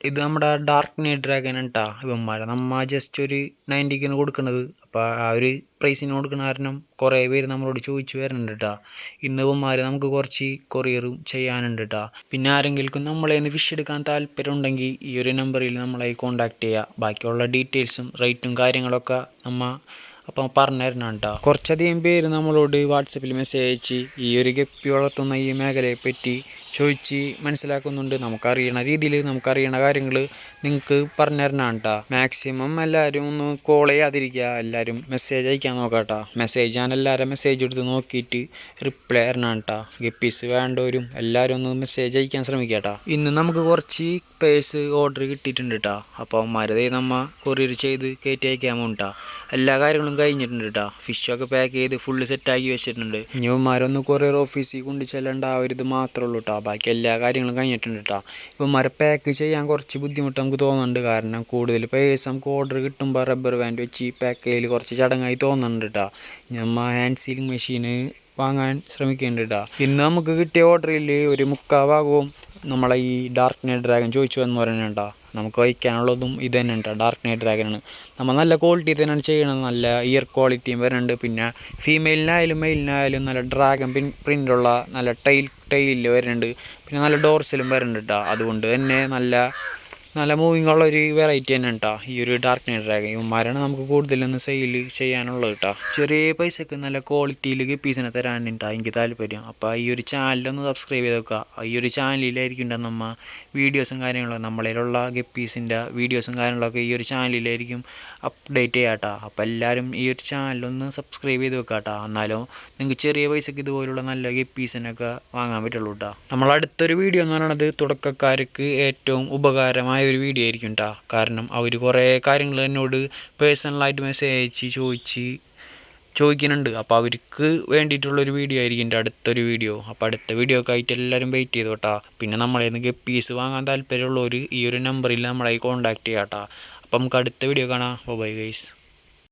ഇത് നമ്മുടെ dark night dragon ഉണ്ടാ ഇവന്മാരെ. നമ്മ ജസ്റ്റ് ഒരു നയന്റിക്കിന് കൊടുക്കണത്. അപ്പോൾ ആ ഒരു പ്രൈസിന് കൊടുക്കുന്ന കാരണം കുറേ പേര് നമ്മളോട് ചോദിച്ചു വരുന്നുണ്ട് കേട്ടോ ഇന്ന് ഇവന്മാർ നമുക്ക് കുറച്ച് കൊറിയറും ചെയ്യാനുണ്ട് കേട്ടോ പിന്നെ ആരെങ്കിലും നമ്മളെ ഒന്ന് എടുക്കാൻ താല്പര്യം ഉണ്ടെങ്കിൽ ഈ ഒരു നമ്പറിൽ നമ്മളെ കോൺടാക്ട് ചെയ്യുക ബാക്കിയുള്ള ഡീറ്റെയിൽസും റേറ്റും കാര്യങ്ങളൊക്കെ നമ്മ അപ്പം പറഞ്ഞു തരണം കേട്ടോ കുറച്ചധികം പേര് നമ്മളോട് വാട്സപ്പിൽ മെസ്സേജ് അയച്ച് ഈ ഒരു ഗപ്പി വളർത്തുന്ന ഈ മേഖലയെ പറ്റി ചോദിച്ച് മനസ്സിലാക്കുന്നുണ്ട്. നമുക്കറിയണ രീതിയിൽ നമുക്കറിയണ കാര്യങ്ങൾ നിങ്ങൾക്ക് പറഞ്ഞു കേട്ടോ മാക്സിമം എല്ലാവരും ഒന്ന് കോൾ ചെയ്യാതിരിക്കുക. എല്ലാവരും മെസ്സേജ് അയക്കാൻ നോക്കാട്ടോ. കേട്ടോ മെസ്സേജ് ഞാൻ എല്ലാവരും മെസ്സേജ് എടുത്ത് നോക്കിയിട്ട് റിപ്ലൈ തരണം കേട്ടോ ഗപ്പീസ് വേണ്ടവരും എല്ലാവരും ഒന്ന് മെസ്സേജ് അയക്കാൻ ശ്രമിക്കുക കേട്ടോ ഇന്ന് നമുക്ക് കുറച്ച് പേഴ്സ് ഓർഡർ കിട്ടിയിട്ടുണ്ട് കേട്ടോ അപ്പോൾ അവന്മാരതേ നമ്മ കൊറിയർ ചെയ്ത് കയറ്റി അയക്കാൻ കേട്ടോ എല്ലാ കാര്യങ്ങളും കഴിഞ്ഞിട്ടുണ്ട് കേട്ടോ ഫിഷൊക്കെ പാക്ക് ചെയ്ത് ഫുള്ള് സെറ്റാക്കി വെച്ചിട്ടുണ്ട്. ഇവന്മാരൊന്ന് കൊറിയർ ഓഫീസിൽ കൊണ്ട് ചെല്ലേണ്ട ആ ഒരു ഇത് മാത്രമേ ഉള്ളൂ കേട്ടോ ബാക്കി എല്ലാ കാര്യങ്ങളും കഴിഞ്ഞിട്ടുണ്ട് കേട്ടോ ഇവന്മാരെ പാക്ക് ചെയ്യാൻ കുറച്ച് ബുദ്ധിമുട്ട് നമുക്ക് തോന്നുന്നുണ്ട്. കാരണം കൂടുതൽ പേഴ്സ് നമുക്ക് ഓർഡർ കിട്ടുമ്പോൾ റബ്ബർ ബാൻഡ് വെച്ച് പാക്ക് ചെയ്യൽ കുറച്ച് ചടങ്ങായി തോന്നുന്നുണ്ട് കേട്ടോ ഞമ്മ ഹാൻഡ് സീലിംഗ് മെഷീന് വാങ്ങാൻ ശ്രമിക്കുന്നുണ്ട് കേട്ടോ ഇന്ന് നമുക്ക് കിട്ടിയ ഓർഡറിൽ ഒരു മുക്കാ ഭാഗവും നമ്മളെ ഈ ഡാർക്ക് നൈറ്റ് ഡ്രാഗൺ ചോദിച്ചു എന്ന് പറയുന്നുണ്ടോ നമുക്ക് വയ്ക്കാനുള്ളതും ഇത് തന്നെ ഡാർക്ക് നൈറ്റ് ഡ്രാഗനാണ് നമ്മൾ നല്ല ക്വാളിറ്റി തന്നെയാണ് ചെയ്യണത്. നല്ല ഇയർ ക്വാളിറ്റിയും വരുന്നുണ്ട്. പിന്നെ ഫീമെയിലിനായാലും മെയിലിനായാലും നല്ല ഡ്രാഗൺ പിൻ പ്രിന്റുള്ള നല്ല ടൈൽ ടൈലിൽ വരുന്നുണ്ട്. പിന്നെ നല്ല ഡോർസിലും വരുന്നുണ്ട് കേട്ടോ അതുകൊണ്ട് തന്നെ നല്ല നല്ല മൂവിങ് ഉള്ള ഒരു വെറൈറ്റി തന്നെ കേട്ടോ ഈ ഒരു ഡാർക്ക് നൈറ്റ് ഡ്രാഗൺ ഇവന്മാരാണ് നമുക്ക് കൂടുതലൊന്ന് സെയിൽ ചെയ്യാനുള്ളത് കേട്ടോ ചെറിയ പൈസക്ക് നല്ല ക്വാളിറ്റിയിൽ ഗപ്പീസിനെ തരാൻ കേട്ടോ എനിക്ക് താല്പര്യം. അപ്പോൾ ഈ ഒരു ചാനലൊന്ന് സബ്സ്ക്രൈബ് ചെയ്ത് വെക്കുക ഈ ഒരു ചാനലിലായിരിക്കും ഉണ്ടാകും നമ്മ വീഡിയോസും കാര്യങ്ങളും നമ്മളിലുള്ള ഗപ്പീസിന്റെ വീഡിയോസും കാര്യങ്ങളൊക്കെ ഈ ഒരു ചാനലിലായിരിക്കും അപ്ഡേറ്റ് ചെയ്യാം കേട്ടോ അപ്പോൾ എല്ലാവരും ഈ ഒരു ചാനലൊന്ന് സബ്സ്ക്രൈബ് ചെയ്ത് വെക്കുക കേട്ടോ എന്നാലും നിങ്ങൾക്ക് ചെറിയ പൈസക്ക് ഇതുപോലുള്ള നല്ല ഗപ്പീസിനൊക്കെ വാങ്ങാൻ പറ്റുള്ളൂ കേട്ടോ നമ്മളടുത്തൊരു വീഡിയോ എന്ന് പറയുന്നത് തുടക്കക്കാർക്ക് ഏറ്റവും ഉപകാരമായ ഒരു വീഡിയോ ആയിരിക്കും കേട്ടോ കാരണം അവർ കുറേ കാര്യങ്ങൾ എന്നോട് പേഴ്സണലായിട്ട് മെസ്സേജ് അയച്ച് ചോദിച്ച് ചോദിക്കുന്നുണ്ട്. അപ്പോൾ അവർക്ക് വേണ്ടിയിട്ടുള്ളൊരു വീഡിയോ ആയിരിക്കും എന്റെ അടുത്തൊരു വീഡിയോ അപ്പോൾ അടുത്ത വീഡിയോ ഒക്കെ ആയിട്ട് എല്ലാവരും വെയിറ്റ് ചെയ്തു കേട്ടോ പിന്നെ നമ്മളെ നിന്ന് ഗപ്പീസ് വാങ്ങാൻ താല്പര്യമുള്ളവർ ഈ ഒരു നമ്പറിൽ നമ്മളെ കോൺടാക്ട് ചെയ്യാം കേട്ടോ അപ്പോൾ നമുക്ക് അടുത്ത വീഡിയോ കാണാം. Bye guys